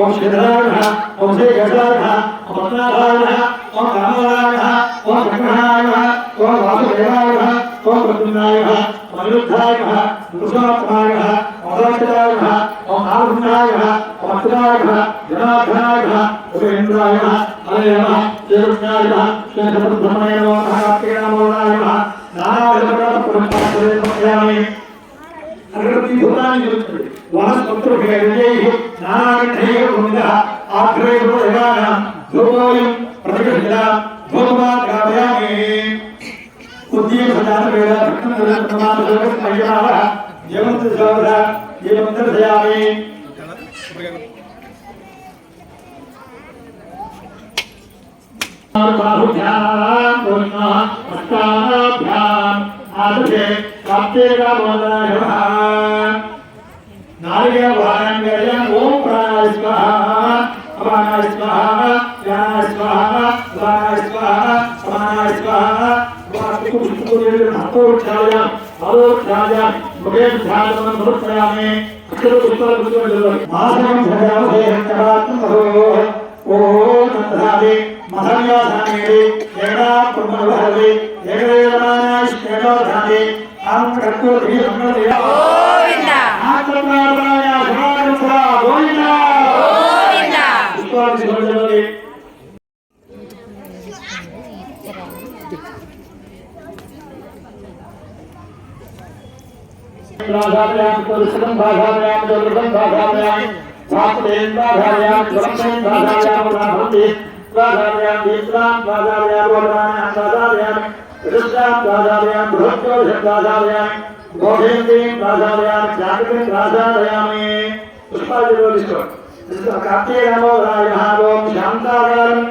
ओम शिद्राणः ओम श्रीयशाणः ओम पद्मनाभाणः ओम रामराणः ओम शङ्कराणः ओम वासुदेवाणः ओम प्रद्युम्नायः ओम अनिरुद्धायः पुरुषोत्तमायः ओदाचितायः ओम आरुणायः ओम अक्षरायः जनार्दनायः उपेन्द्रायः हरयः श्रीकृष्णायः श्रीकृष्णब्रह्मणे नमः नारायणः नारायणः ब्रह्मणे भूतानि वनस्पत्रुभिरैः नानागण्ठैः भूमिदः आग्रैः देवानां धूमोऽयं प्रतिगृह्यता धूमवान् गावयामि उद्दीपजातवेद भक्तमानः यमन्तशोभद यमन्तर्धयामि बाहुभ्याम् पुनः हस्ताभ्याम् आदृशे प्राप्ते कामोदनः భక్తం ప్రమాణ జగత్ మయ్యావ జగత్ సోద జీవంత దయామి బాహుభ్యాం పూర్ణ హస్తాభ్యాం ఆదతే ప్రాప్తేగామోదాయ నాలుగే వారంగయ ఓం ప్రాణాయ స్వాహ అపానాయ స్వాహ ధ్యానాయ స్వాహ ఉదానాయ స్వాహ సమానాయ స్వాహ వాస్తుకు పుష్పకులేరు హస్తోక్షాయ పాదోక్షాయ ముఖే ధ్యానం సమర్పయామి అక్షర పుష్పాల పుష్పాలు भाषायाम कुरुषम भाषायाम जलदम भाषायाम सात्वेन भाषायाम ब्रह्मेन भाषायाम ब्राह्मणे भाषायाम विद्वान भाषायाम वर्णायाम भाषायाम ऋषाम भाषायाम बृहत्तोष भाषायाम गोधेन्द्रीन भाषायाम जागृत भाषायाम पुष्पाजलो लिखो कार्तिकमो रायहारोम शांताकारम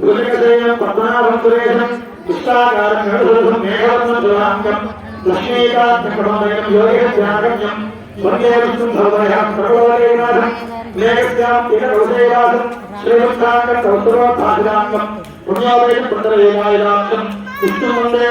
भुजगसेयम पद्मनाभम सुरेशम पुष्टाकारम मेघवर्णम दुरांगम లక్ష్మీకాంతకృతమైన యోగ త్యాగమ్యం స్వర్గేవిష్ణు భవనయాం సర్వోదయనాథం మేఘస్యాం తిరగోదయనాథం శ్రీవృత్తాంగ సౌత్రోత్పాదినాంగం పుణ్యోదయ పుత్రయోగాయనాథం విష్ణుమందయ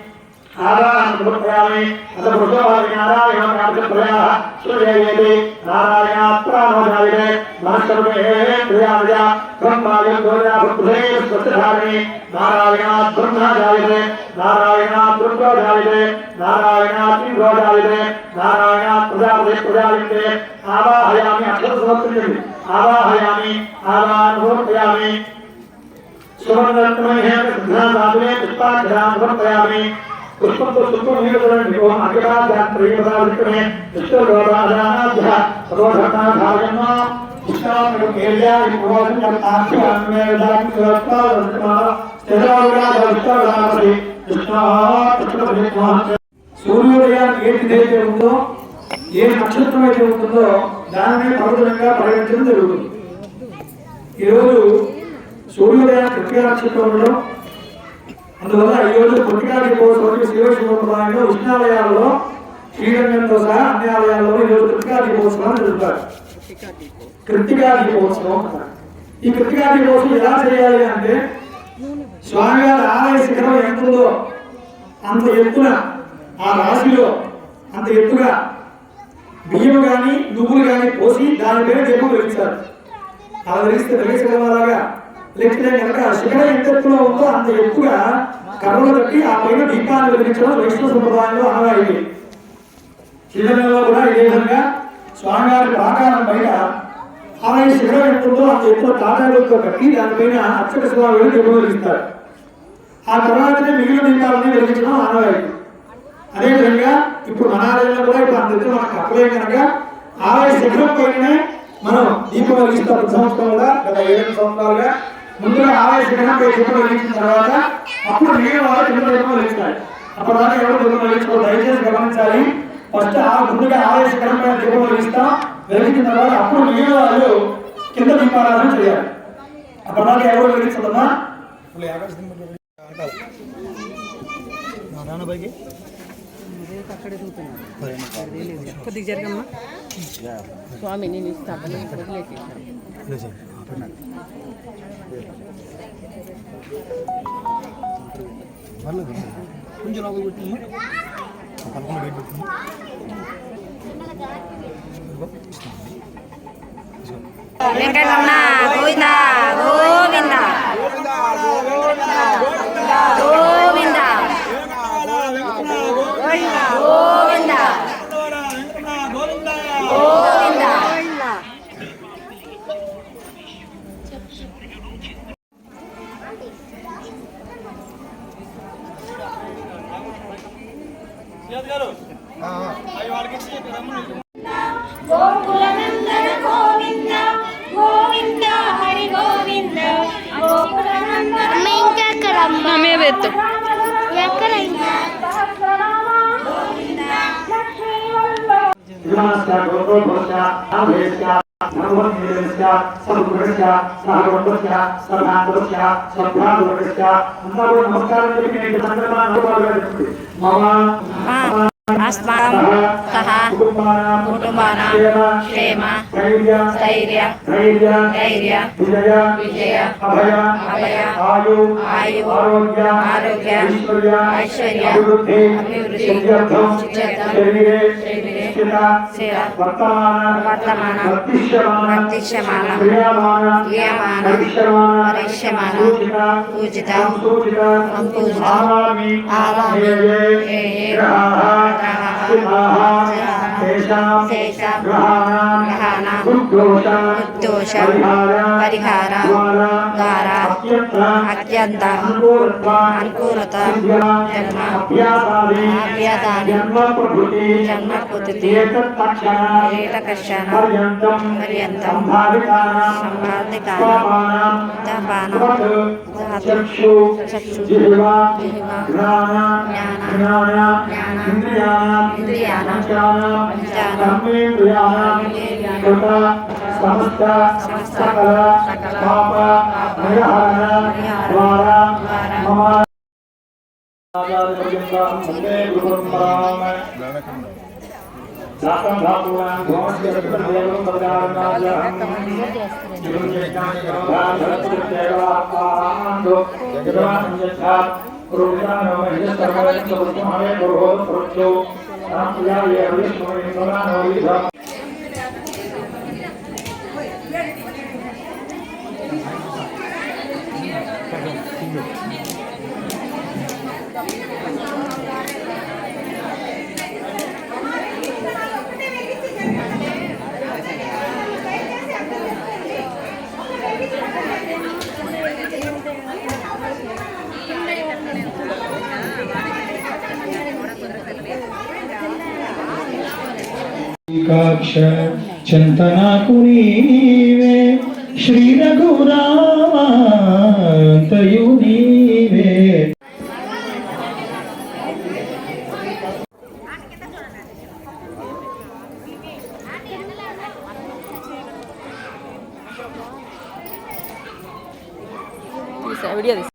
నారాయణ సమర్పయామి అత పురుషోభావి నారాయణ నామప్రయాः సూర్యయేతి నారాయణాత్రానోజాయిరే మనస్సర్వే ప్రియామజ బ్రహ్మాయం గోజా భక్తులే స్వస్థధారిణి. నారాయణాత్ బ్రహ్మజాయిరే నారాయణాత్ బ్రహ్మజాయిరే నారాయణాత్ ఇంద్రోజాయిరే నారాయణాత్ ప్రజాపతి ప్రజాయిరే ఆవాహయామి అక్షర సమర్పించండి ఆవాహయామి ఆవాహయామి సిద్ధాంతాదులే సమర్పయామి పుష్పంతో పుష్పం నీరు చూడండి ఓం అఖిలాధ్యాత్రీయమే విష్ణురోధాభ్య సర్వధర్మాధారయన్న కృష్ణాముడు కేర్యా విమోహం సూర్యోదయానికి ఏ ఉందో ఏ నక్షత్రం అయితే ఉంటుందో దానిని పవిత్రంగా పరిగణించడం జరుగుతుంది ఈరోజు సూర్యోదయ కృత్య నక్షత్రంలో అందువల్ల ఈ రోజు కొట్టికాటి పోటీ శివశివప్రదాయంలో ఉష్ణాలయాల్లో శ్రీరంగంతో సహా అన్ని ఆలయాల్లో ఈ రోజు కృతికా దీపోత్సవం జరుగుతారు కృతికా దీపోత్సవం ఈ కృతికా దీపోత్సవం ఎలా చేయాలి అంటే స్వామివారి ఆలయ శిఖరం ఎంత ఉందో అంత ఎత్తున ఆ రాశిలో అంత ఎత్తుగా బియ్యం కానీ నువ్వులు కానీ పోసి దాని పేరు వెలిగిస్తారు. అలా వెలిగిస్తే వెలిగించడం అలాగా లేకపోతే కనుక శిఖరం ఎంత ఎత్తులో ఉందో అంత ఎక్కువ కర్రలు కట్టి ఆ పైన దీపాన్ని వెలిగించడం వైష్ణవ సంప్రదాయంలో అనవాయితీ శ్రీరంగంలో కూడా ఇదే విధంగా స్వామివారి ప్రాకారం పైన ఆలయ శిఖరం ఎంత ఉందో అంత ఎక్కువ తాటాలతో కట్టి దానిపైన అక్షర స్వామి దీపం వెలిగిస్తారు. ఆ తర్వాతనే మిగిలిన దీపాలని వెలిగించడం ఆనవాయితీ. అదేవిధంగా ఇప్పుడు మన ఆలయంలో కూడా ఇప్పుడు అంత మనకు అప్పలేం కనుక ఆలయ శిఖరం పైననే మనం దీపం వెలిగిస్తాం. సంవత్సరం కూడా గత ఏడు సంవత్సరాలుగా ముందుగా పై దీపం వెలిగించిన తర్వాత అప్పుడు మిగిలిన వాళ్ళు కింద దీపం వెలిగిస్తారు అప్పటిదాకా ఎవరు దీపం వెలిగించుకోవాలి దయచేసి గమనించాలి. ఫస్ట్ ఆ ముందుగా పైన దీపం వెలిగిస్తాం వెలిగించిన తర్వాత అప్పుడు మిగిలిన వాళ్ళు కింద దీపారాధన చేయాలి. అప్పటిదాకా ఎవరు వెలిగించదమ్మా? కొద్దిగా జరగమ్మా? స్వామి నేను ఇస్తాను వదిలేసేసాను వెంకటరమణ గోవింద గోవింద గోకులనందన గోవింద గోవింద హరి గోవింద. గోకులనందన ఇంకా ఎక్కడ మమ్మీ सर्वोपदेशस्य सर्वगुणस्य सर्वगुणस्य सर्वान्तस्य सर्वान्तस्य नमो नमस्कारं देवी नेत्र नमो नमः అస్మాకం సహ కుటుంబానాం క్షేమ స్థైర్య ధైర్య విజయ అభయ ఆయు ఆరోగ్య ఆరోగ్య ఐశ్వర్య అభివృద్ధి శరీరే స్థిర వర్తమాన వర్తమాన వర్తిష్యమాన క్రియామాన సంసూచిత సంసూచిత ఆగామి ఆగామి ఏ ఏ గ్రహాణాం పరిహార ద్వారా అత్యంత అనుకూలత జన్మ ఏతకర్షణ పర్యంతం చక్షు జిహ్వా జిహ్వా జ్ఞాన ఇంద్రియాణం పంచానాం కర్మేంద్రియాణం కృత సమస్త సమస్త సకల సకల పాప పాప పరిహార పరిహార ద్వారా ద్వారా మమ జాతం ధాతునాం ధోమస్య రత్నదేవం ప్రజానాజహం శ్రీరామ కాక్ష చింతనాకు నీవే काक्ष चिंतना कुरीवे श्री रघुरा तयुनी।